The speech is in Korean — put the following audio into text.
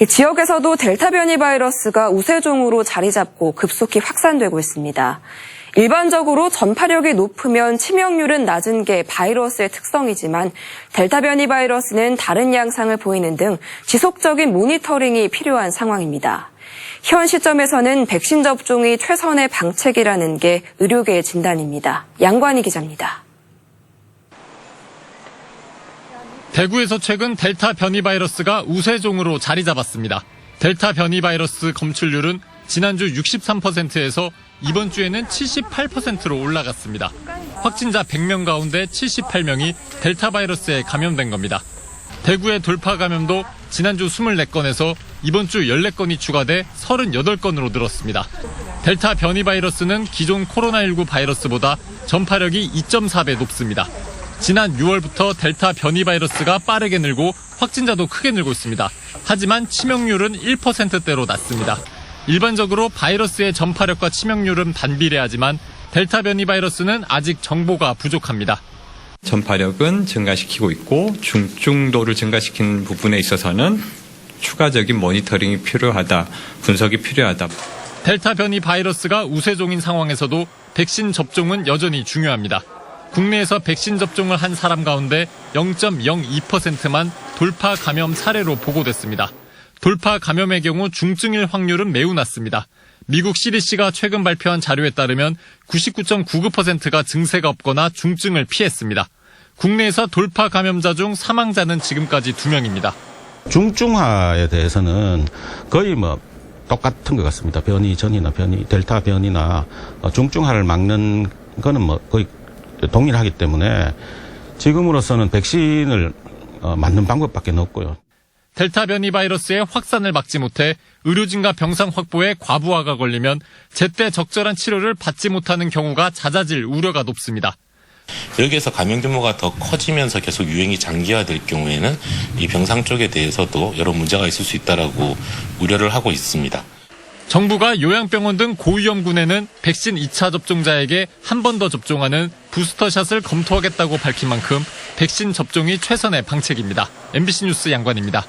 이 지역에서도 델타 변이 바이러스가 우세종으로 자리 잡고 급속히 확산되고 있습니다. 일반적으로 전파력이 높으면 치명률은 낮은 게 바이러스의 특성이지만 델타 변이 바이러스는 다른 양상을 보이는 등 지속적인 모니터링이 필요한 상황입니다. 현 시점에서는 백신 접종이 최선의 방책이라는 게 의료계의 진단입니다. 양관희 기자입니다. 대구에서 최근 델타 변이 바이러스가 우세종으로 자리 잡았습니다. 델타 변이 바이러스 검출률은 지난주 63%에서 이번 주에는 78%로 올라갔습니다. 확진자 100명 가운데 78명이 델타 바이러스에 감염된 겁니다. 대구의 돌파 감염도 지난주 24건에서 이번 주 14건이 추가돼 38건으로 늘었습니다. 델타 변이 바이러스는 기존 코로나19 바이러스보다 전파력이 2.4배 높습니다. 지난 6월부터 델타 변이 바이러스가 빠르게 늘고 확진자도 크게 늘고 있습니다. 하지만 치명률은 1%대로 낮습니다. 일반적으로 바이러스의 전파력과 치명률은 반비례하지만 델타 변이 바이러스는 아직 정보가 부족합니다. 전파력은 증가시키고 있고 중증도를 증가시키는 부분에 있어서는 추가적인 모니터링이 필요하다, 분석이 필요하다. 델타 변이 바이러스가 우세종인 상황에서도 백신 접종은 여전히 중요합니다. 국내에서 백신 접종을 한 사람 가운데 0.02%만 돌파 감염 사례로 보고됐습니다. 돌파 감염의 경우 중증일 확률은 매우 낮습니다. 미국 CDC가 최근 발표한 자료에 따르면 99.99%가 증세가 없거나 중증을 피했습니다. 국내에서 돌파 감염자 중 사망자는 지금까지 2명입니다. 중증화에 대해서는 거의 뭐 똑같은 것 같습니다. 변이 전이나 변이 델타 변이나 어, 중증화를 막는 거는 뭐 거의 동일하기 때문에 지금으로서는 백신을 어, 맞는 방법밖에 없고요. 델타 변이 바이러스의 확산을 막지 못해 의료진과 병상 확보에 과부하가 걸리면 제때 적절한 치료를 받지 못하는 경우가 잦아질 우려가 높습니다. 여기에서 감염 규모가 더 커지면서 계속 유행이 장기화될 경우에는 이 병상 쪽에 대해서도 여러 문제가 있을 수 있다라고 우려를 하고 있습니다. 정부가 요양병원 등 고위험군에는 백신 2차 접종자에게 한 번 더 접종하는 부스터샷을 검토하겠다고 밝힌 만큼 백신 접종이 최선의 방책입니다. MBC 뉴스 양관입니다.